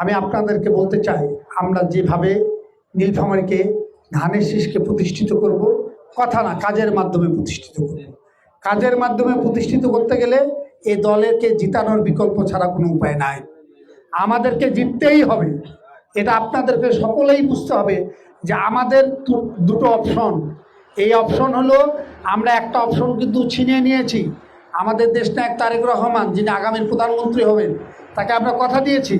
আমি আপনাদেরকে বলতে চাই, আমরা যেভাবে নীলফামারীকে ধানের শীষকে প্রতিষ্ঠিত করব, কথা না, কাজের মাধ্যমে প্রতিষ্ঠিত করব। কাজের মাধ্যমে প্রতিষ্ঠিত করতে গেলে এই দলেরকে জিতানোর বিকল্প ছাড়া কোনো উপায় নাই। আমাদেরকে জিততেই হবে। এটা আপনাদেরকে সকলেই বুঝতে হবে যে আমাদের দুটো অপশন। এই অপশন হলো, আমরা একটা অপশন কিন্তু ছিনিয়ে নিয়েছি। আমাদের দেশনায়ক তারেক রহমান, যিনি আগামীর প্রধানমন্ত্রী হবেন, তাকে আমরা কথা দিয়েছি।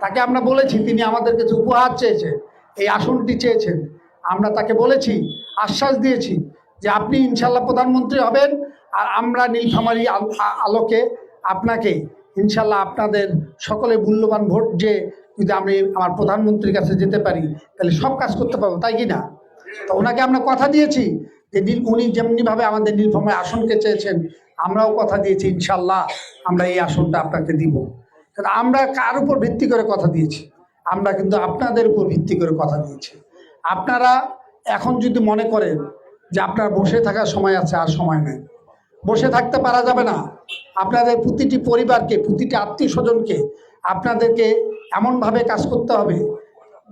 তাকে আমরা বলেছি, তিনি আমাদের কাছে উপহার চেয়েছেন, এই আসনটি চেয়েছেন। আমরা তাকে বলেছি, আশ্বাস দিয়েছি যে আপনি ইনশাল্লাহ প্রধানমন্ত্রী হবেন আর আমরা নীলফামারী আল- আলোকে আপনাকে ইনশাল্লাহ আপনাদের সকলে মূল্যবান ভোট যে যদি আমি আমার প্রধানমন্ত্রীর কাছে যেতে পারি, তাহলে সব কাজ করতে পারব, তাই কি না? তো ওনাকে আমরা কথা দিয়েছি যে নীল, উনি যেমনিভাবে আমাদের নীলফামারী আসনকে চেয়েছেন, আমরাও কথা দিয়েছি ইনশাল্লাহ আমরা এই আসনটা আপনাকে দিব। আমরা কার উপর ভিত্তি করে কথা দিয়েছি? আমরা কিন্তু আপনাদের উপর ভিত্তি করে কথা দিয়েছি। আপনারা এখন যদি মনে করেন যে আপনার বসে থাকার সময় আছে, আর সময় নেই। বসে থাকতে পারা যাবে না। আপনাদের প্রতিটি পরিবারকে, প্রতিটি আত্মীয় স্বজনকে আপনাদেরকে এমনভাবে কাজ করতে হবে,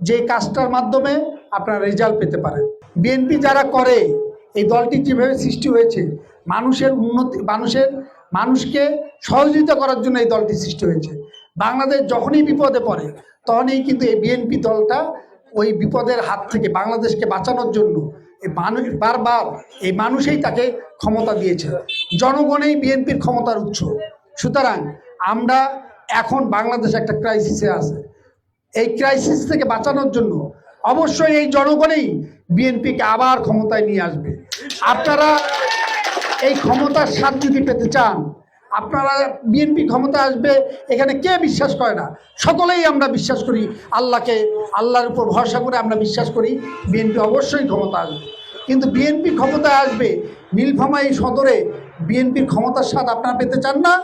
যে কাজটার মাধ্যমে আপনারা রেজাল্ট পেতে পারেন। বিএনপি যারা করে, এই দলটি যেভাবে সৃষ্টি হয়েছে, মানুষের উন্নতি, মানুষের, মানুষকে সহযোগিতা করার জন্য এই দলটি সৃষ্টি হয়েছে। বাংলাদেশ যখনই বিপদে পড়ে, তখনই কিন্তু এই বিএনপি দলটা ওই বিপদের হাত থেকে বাংলাদেশকে বাঁচানোর জন্য এই মানুষ বারবার এই মানুষেই তাকে ক্ষমতা দিয়েছে। জনগণেই বিএনপির ক্ষমতার উৎস। সুতরাং আমরা এখন বাংলাদেশ একটা ক্রাইসিসে আছে। এই ক্রাইসিস থেকে বাঁচানোর জন্য অবশ্যই এই জনগণেই বিএনপিকে আবার ক্ষমতায় নিয়ে আসবে। আপনারা এই ক্ষমতার স্বাদ যদি পেতে চান আপনারা বিএনপি ক্ষমতা আসবে, এখানে কে বিশ্বাস করে না? সকলেই আমরা বিশ্বাস করি। আল্লাহকে, আল্লাহর উপর ভরসা করে আমরা বিশ্বাস করি, বিএনপি অবশ্যই ক্ষমতা আসবে। কিন্তু বিএনপি ক্ষমতায় আসবে নীলফামারী সদরে বিএনপির ক্ষমতার স্বাদ আপনারা পেতে চান না?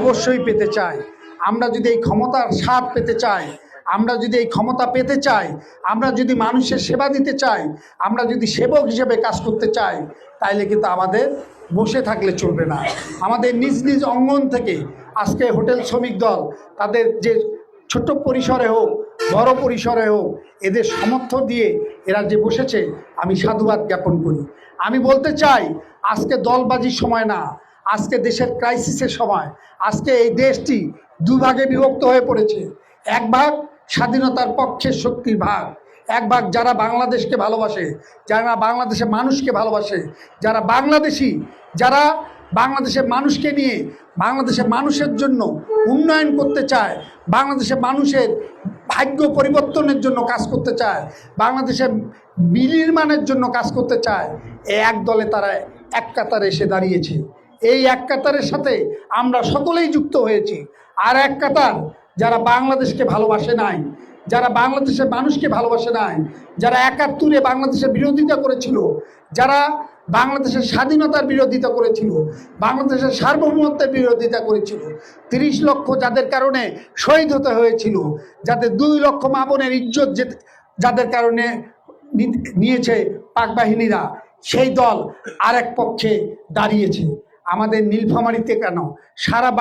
অবশ্যই পেতে চায় আমরা যদি এই ক্ষমতার স্বাদ পেতে চাই আমরা যদি এই ক্ষমতা পেতে চাই, আমরা যদি মানুষের সেবা দিতে চাই, আমরা যদি সেবক হিসেবে কাজ করতে চাই, তাইলে কিন্তু আমাদের বসে থাকলে চলবে না। আমাদের নিজ নিজ অঙ্গন থেকে আজকে হোটেল শ্রমিক দল, তাদের যে ছোট্ট পরিসরে হোক, বড় পরিসরে হোক, এদের সমর্থ দিয়ে এরা যে বসেছে, আমি সাধুবাদ জ্ঞাপন করি। আমি বলতে চাই, আজকে দলবাজির সময় না, আজকে দেশের ক্রাইসিসের সময়, আজকে এই দেশটি দুভাগে বিভক্ত হয়ে পড়েছে। এক ভাগ স্বাধীনতার পক্ষের শক্তির ভাগ। এক ভাগ যারা বাংলাদেশকে ভালোবাসে, যারা বাংলাদেশের মানুষকে ভালোবাসে, যারা বাংলাদেশি, যারা বাংলাদেশের মানুষকে নিয়ে বাংলাদেশের মানুষের জন্য উন্নয়ন করতে চায়, বাংলাদেশের মানুষের ভাগ্য পরিবর্তনের জন্য কাজ করতে চায়, বাংলাদেশের বিনির্মাণের জন্য কাজ করতে চায় এই এক দলে তারা এক কাতারে এসে দাঁড়িয়েছে। এই এক কাতারের সাথে আমরা সকলেই যুক্ত হয়েছি। আর এক কাতার যারা বাংলাদেশকে ভালোবাসে নাই, যারা বাংলাদেশের মানুষকে ভালোবাসে নাই, যারা একাত্তরে বাংলাদেশের বিরোধিতা করেছিল, যারা বাংলাদেশের স্বাধীনতার বিরোধিতা করেছিল, বাংলাদেশের সার্বভৌমত্বের বিরোধিতা করেছিল, তিরিশ লক্ষ যাদের কারণে শহীদ হতে হয়েছিল, যাদের দুই লক্ষ মা বোনের ইজ্জত যে- যাদের কারণে নিয়েছে পাক বাহিনীরা, সেই দল আরেক পক্ষে দাঁড়িয়েছে। আমাদের নীলফামারিতে কেন? সারা